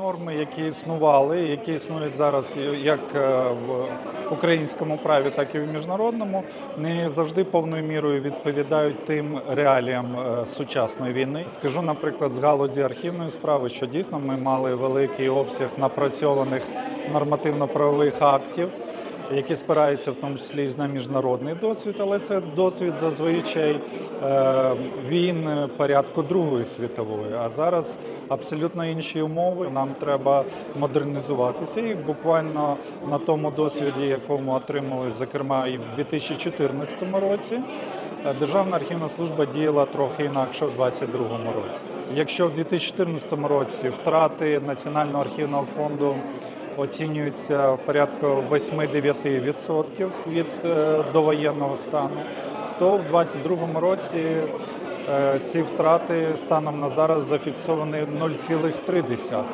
Норми, які існували, які існують зараз як е, в українському праві, так і в міжнародному, не завжди повною мірою відповідають тим реаліям е, сучасної війни. Скажу, наприклад, з галузі архівної справи, що дійсно ми мали великий обсяг напрацьованих нормативно-правових актів. Які спираються в тому числі і на міжнародний досвід, але це досвід зазвичай е, війн порядку Другої світової. А зараз абсолютно інші умови. Нам треба модернізуватися. І буквально на тому досвіді, якому отримали, зокрема, і в 2014 році, е, Державна архівна служба діяла трохи інакше в 2022 році. Якщо в 2014 році втрати Національного архівного фонду оцінюються порядку 8-9% від е, довоєнного стану, то в 2022 році е, ці втрати станом на зараз зафіксовані 0,3%.